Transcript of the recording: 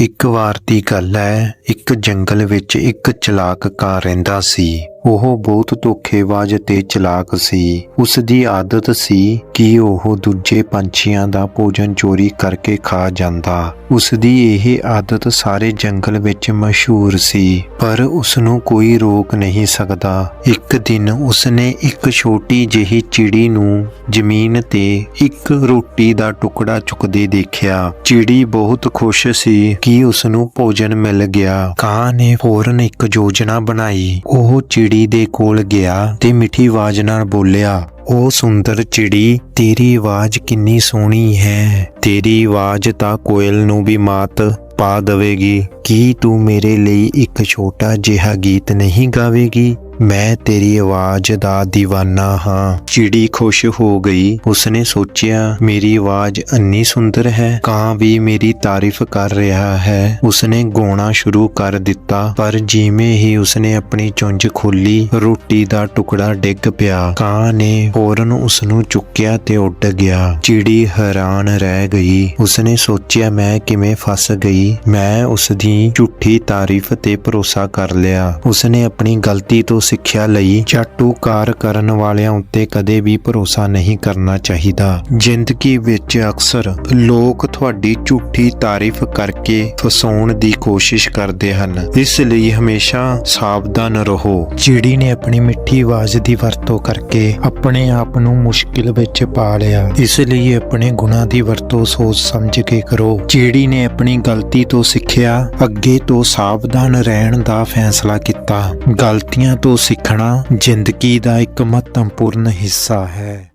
ਇੱਕ ਵਾਰ ਦੀ ਗੱਲ ਹੈ ਇੱਕ ਜੰਗਲ ਵਿੱਚ ਇੱਕ ਚਲਾਕ ਕਾਂ ਰਹਿੰਦਾ ਸੀ। ਉਹ ਬਹੁਤ ਧੋਖੇਬਾਜ਼ ਤੇ ਚਲਾਕ ਸੀ। ਉਸ ਦੀ ਆਦਤ ਸੀ ਕਿ ਉਹ ਦੂਜੇ ਪੰਛੀਆਂ ਦਾ ਭੋਜਨ ਚੋਰੀ ਕਰਕੇ ਖਾ ਜਾਂਦਾ। ਉਸ ਦੀ ਇਹ ਆਦਤ ਸਾਰੇ ਜੰਗਲ ਵਿੱਚ ਮਸ਼ਹੂਰ ਸੀ, ਪਰ ਉਸ ਨੂੰ ਕੋਈ ਰੋਕ ਨਹੀਂ ਸਕਦਾ। ਇੱਕ ਦਿਨ ਉਸ ਨੇ ਇੱਕ ਛੋਟੀ ਜਿਹੀ ਚਿੜੀ ਨੂੰ ਜ਼ਮੀਨ ਤੇ ਇੱਕ ਰੋਟੀ ਦਾ ਟੁਕੜਾ ਚੁੱਕਦੇ ਦੇਖਿਆ। ਚਿੜੀ ਬਹੁਤ ਖੁਸ਼ ਸੀ ਕਿ ਉਸ ਨੂੰ ਭੋਜਨ ਮਿਲ ਗਿਆ। ਕਾਂ ਨੇ ਫੌਰਨ ਇੱਕ ਯੋਜਨਾ ਬਣਾਈ। ਉਹ ਚਿੜੀ ਚਿੜੀ ਦੇ ਕੋਲ ਗਿਆ ਤੇ ਮਿੱਠੀ ਆਵਾਜ਼ ਨਾਲ ਬੋਲਿਆ, ਉਹ ਸੁੰਦਰ ਚਿੜੀ, ਤੇਰੀ ਆਵਾਜ਼ ਕਿੰਨੀ ਸੋਹਣੀ ਹੈ। ਤੇਰੀ ਆਵਾਜ਼ ਤਾਂ ਕੋਇਲ ਨੂੰ ਵੀ ਮਾਤ ਪਾ ਦੇਵੇਗੀ। ਕੀ ਤੂੰ ਮੇਰੇ ਲਈ ਇੱਕ ਛੋਟਾ ਜਿਹਾ ਗੀਤ ਨਹੀਂ ਗਾਵੇਗੀ? ਮੈਂ ਤੇਰੀ ਆਵਾਜ਼ ਦਾ دیਵਾਨਾ ਹਾਂ। ਚਿੜੀ ਖੁਸ਼ ਹੋ ਗਈ, ਉਸਨੇ ਸੋਚਿਆ, ਮੇਰੀ ਆਵਾਜ਼ ਅੰਨੀ ਸੁੰਦਰ ਹੈ, ਕਾਂ ਵੀ ਮੇਰੀ ਤਾਰੀਫ ਕਰ ਰਿਹਾ ਹੈ। ਉਸਨੇ ਗਾਉਣਾ ਸ਼ੁਰੂ ਕਰ ਦਿੱਤਾ, ਪਰ ਜਿਵੇਂ ਹੀ ਉਸਨੇ ਆਪਣੀ ਚੁੰਝ ਖੋਲੀ ਰੋਟੀ ਦਾ ਟੁਕੜਾ ਡਿੱਗ ਪਿਆ। ਕਾਂ ਨੇ ਫੌਰਨ ਉਸ ਨੂੰ ਚੁੱਕਿਆ ਤੇ ਉੱਡ ਗਿਆ। ਚਿੜੀ ਹੈਰਾਨ ਰਹਿ ਗਈ, ਉਸਨੇ ਸੋਚਿਆ, ਮੈਂ ਕਿਵੇਂ ਫਸ ਗਈ? ਮੈਂ ਉਸ ਦੀ ਝੂਠੀ ਤਾਰੀਫ ਤੇ ਭਰੋਸਾ ਕਰ ਲਿਆ। ਉਸਨੇ ਆਪਣੀ ਗਲਤੀ ਤੋਂ ਸਿੱਖਿਆ ਲਈ ਚਾਟੂਕਾਰ ਕਰਨ ਵਾਲਿਆਂ ਉੱਤੇ ਕਦੇ ਵੀ ਭਰੋਸਾ ਨਹੀਂ ਕਰਨਾ ਚਾਹੀਦਾ। ਜ਼ਿੰਦਗੀ ਵਿੱਚ ਅਕਸਰ ਲੋਕ ਤੁਹਾਡੀ ਝੂਠੀ ਤਾਰੀਫ ਕਰਕੇ ਫਸਾਉਣ ਦੀ ਕੋਸ਼ਿਸ਼ ਕਰਦੇ ਹਨ। ਇਸ ਲਈ ਹਮੇਸ਼ਾ ਸਾਵਧਾਨ ਰਹੋ। ਚਿੜੀ ਨੇ ਆਪਣੀ ਮਿੱਠੀ ਆਵਾਜ਼ ਦੀ ਵਰਤੋਂ ਕਰਕੇ ਆਪਣੇ ਆਪ ਨੂੰ ਮੁਸ਼ਕਿਲ ਵਿੱਚ ਪਾ ਲਿਆ, ਇਸ ਲਈ ਆਪਣੇ ਗੁਣਾਂ ਦੀ ਵਰਤੋਂ ਸੋਚ ਸਮਝ ਕੇ ਕਰੋ। ਚਿੜੀ ਨੇ ਆਪਣੀ ਗਲਤੀ ਤੋਂ ਸਿੱਖਿਆ, ਅੱਗੇ ਤੋਂ ਸਾਵਧਾਨ ਰਹਿਣ ਦਾ ਫੈਸਲਾ ਕੀਤਾ। ਗਲਤੀਆਂ ਤੋਂ ਸਿੱਖਣਾ ਜ਼ਿੰਦਗੀ ਦਾ ਇੱਕ ਮਹੱਤਵਪੂਰਨ ਹਿੱਸਾ ਹੈ।